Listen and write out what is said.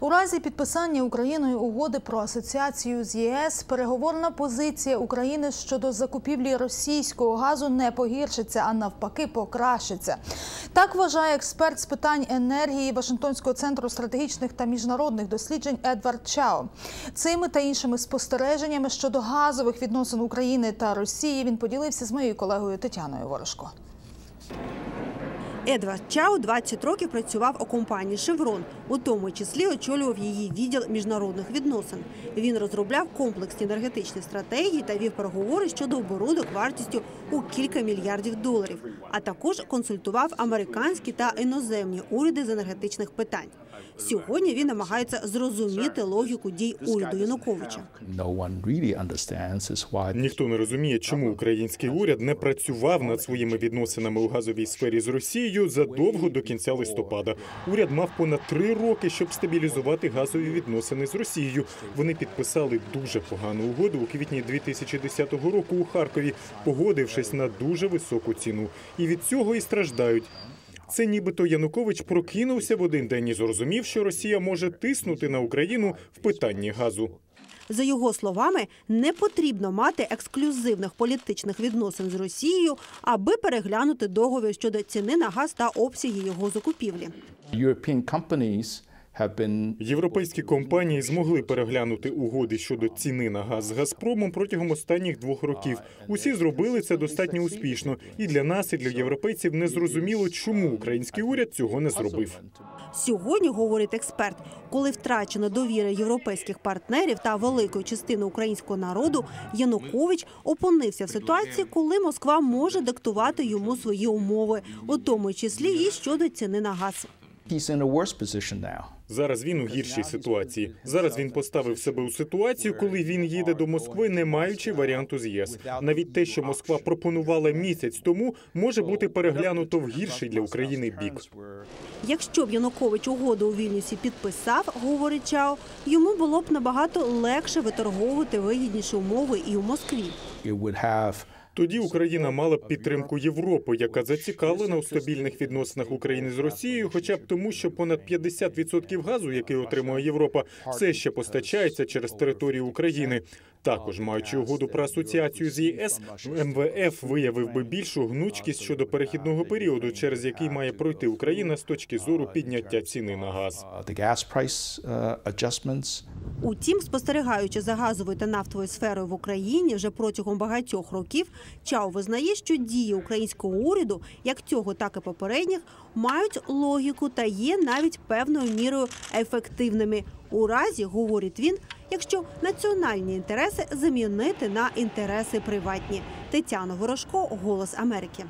У разі підписання Україною угоди про асоціацію з ЄС переговорна позиція України щодо закупівлі російського газу не погіршиться, а навпаки, покращиться. Так вважає експерт з питань енергії Вашингтонського центру стратегічних та міжнародних досліджень Едвард Чао. Цими та іншими спостереженнями щодо газових відносин України та Росії він поділився з моєю колегою Тетяною Ворожко. Едвард Чао 20 років працював у компанії Шеврон, у тому числі очолював її відділ міжнародних відносин. Він розробляв комплексні енергетичні стратегії та вів переговори щодо оборудок вартістю у кілька мільярдів доларів, а також консультував американські та іноземні уряди з енергетичних питань. Сьогодні він намагається зрозуміти логіку дій уряду Януковича. Ніхто не розуміє, чому український уряд не працював над своїми відносинами у газовій сфері з Росією задовго до кінця листопада. Уряд мав понад три роки, щоб стабілізувати газові відносини з Росією. Вони підписали дуже погану угоду у квітні 2010 року у Харкові, погодившись на дуже високу ціну. І від цього і страждають. Це нібито Янукович прокинувся в один день і зрозумів, що Росія може тиснути на Україну в питанні газу. За його словами, не потрібно мати ексклюзивних політичних відносин з Росією, аби переглянути договір щодо ціни на газ та обсяги його закупівлі. European companies Європейські компанії змогли переглянути угоди щодо ціни на газ з Газпромом протягом останніх двох років. Усі зробили це достатньо успішно, і для нас, і для європейців не зрозуміло, чому український уряд цього не зробив. Сьогодні, говорить експерт, коли втрачено довіра європейських партнерів та великої частини українського народу, Янукович опинився в ситуації, коли Москва може диктувати йому свої умови, у тому числі і щодо ціни на газ. He's in a worse position now. Зараз він у гіршій ситуації. Зараз він поставив себе у ситуацію, коли він їде до Москви, не маючи варіанту з ЄС. Навіть те, що Москва пропонувала місяць тому, може бути переглянуто в гірший для України бік. Якщо б Янукович угоду у Вільнюсі підписав, говорить Чао, йому було б набагато легше виторговувати вигідніші умови і у Москві. Тоді Україна мала б підтримку Європи, яка зацікавлена у стабільних відносинах України з Росією, хоча б тому, що понад 50% газу, який отримує Європа, все ще постачається через територію України. Також маючи угоду про асоціацію з ЄС, МВФ виявив би більшу гнучкість щодо перехідного періоду, через який має пройти Україна з точки зору підняття ціни на газ. uh. Утім, спостерігаючи за газовою та нафтовою сферою в Україні вже протягом багатьох років, Чао визнає, що дії українського уряду, як цього, так і попередніх, мають логіку та є навіть певною мірою ефективними. У разі, говорить він, якщо національні інтереси замінити на інтереси приватні. Тетяна Ворожко, Голос Америки.